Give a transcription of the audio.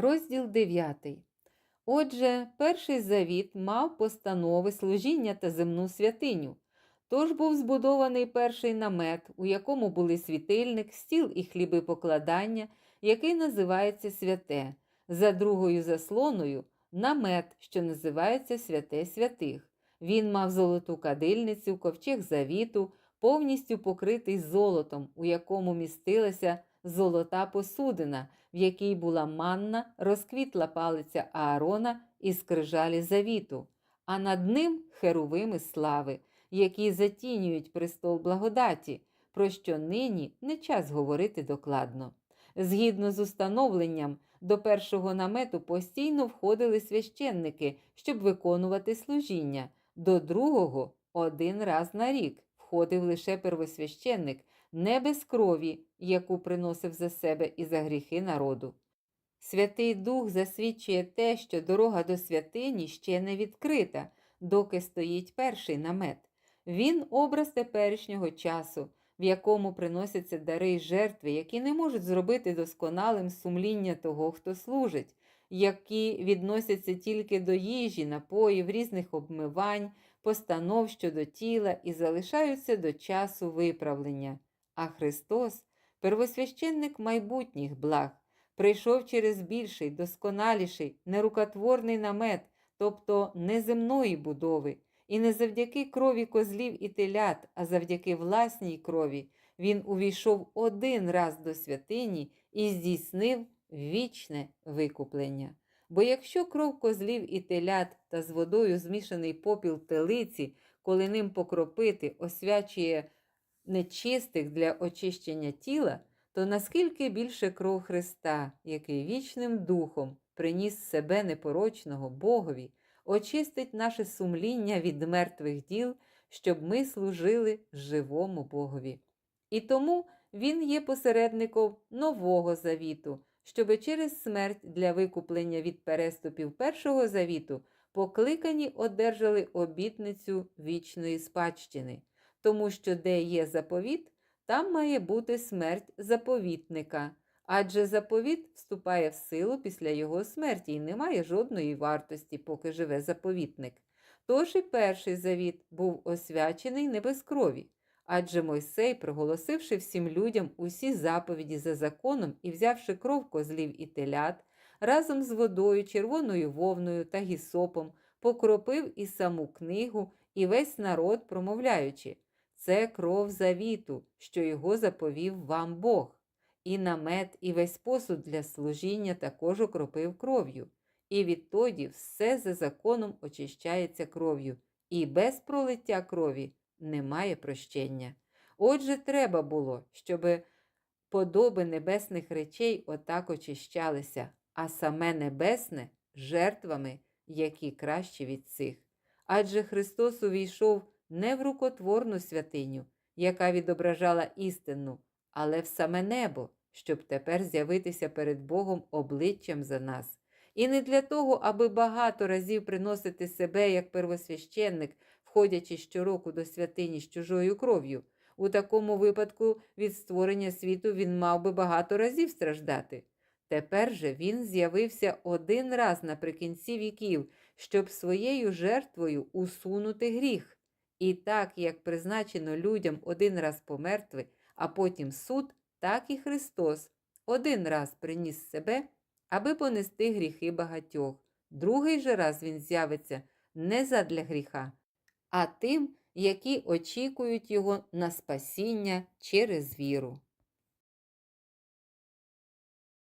Розділ 9. Отже, перший завіт мав постанови служіння та земну святиню. Тож був збудований перший намет, у якому були світильник, стіл і хліби покладання, який називається святе, за другою заслоною намет, що називається святе святих. Він мав золоту кадильницю, ковчег завіту, повністю покритий золотом, у якому містилася золота посудина, в якій була манна, розквітла палиця Аарона і скрижалі завіту, а над ним херувими слави, які затінюють престол благодаті, про що нині не час говорити докладно. Згідно з установленням, до першого намету постійно входили священники, щоб виконувати служіння, до другого один раз на рік входив лише первосвященник, не без крові, яку приносив за себе і за гріхи народу. Святий Дух засвідчує те, що дорога до святині ще не відкрита, доки стоїть перший намет. Він образ теперішнього часу, в якому приносяться дари й жертви, які не можуть зробити досконалим сумління того, хто служить, які відносяться тільки до їжі, напоїв, різних обмивань, постанов щодо тіла і залишаються до часу виправлення. А Христос, первосвященник майбутніх благ, прийшов через більший, досконаліший, нерукотворний намет, тобто неземної будови, і не завдяки крові козлів і телят, а завдяки власній крові, він увійшов один раз до святині і здійснив вічне викуплення. Бо якщо кров козлів і телят та з водою змішаний попіл телиці, коли ним покропити, освячує нечистих для очищення тіла, то наскільки більше кров Христа, який вічним духом приніс себе непорочного Богові, очистить наше сумління від мертвих діл, щоб ми служили живому Богові. І тому Він є посередником нового завіту, щоби через смерть для викуплення від переступів першого завіту покликані одержали обітницю вічної спадщини, тому що де є заповіт, там має бути смерть заповітника, адже заповіт вступає в силу після його смерті і не має жодної вартості, поки живе заповітник. Тож і перший завіт був освячений не без крові. Адже Мойсей, проголосивши всім людям усі заповіді за законом і взявши кров козлів і телят, разом з водою, червоною вовною та гісопом, покропив і саму книгу, і весь народ, промовляючи це кров завіту, що його заповів вам Бог. І намет, і весь посуд для служіння також окропив кров'ю. І відтоді все за законом очищається кров'ю, і без пролиття крові немає прощення. Отже, треба було, щоб подоби небесних речей отак очищалися, а саме небесне жертвами, які краще від цих. Адже Христос увійшов не в рукотворну святиню, яка відображала істину, але в саме небо, щоб тепер з'явитися перед Богом обличчям за нас. І не для того, аби багато разів приносити себе як первосвященник, входячи щороку до святині з чужою кров'ю. У такому випадку від створення світу він мав би багато разів страждати. Тепер же він з'явився один раз наприкінці віків, щоб своєю жертвою усунути гріх. І так, як призначено людям один раз померти, а потім суд, так і Христос один раз приніс себе, аби понести гріхи багатьох. Другий же раз він з'явиться не задля гріха, а тим, які очікують його на спасіння через віру.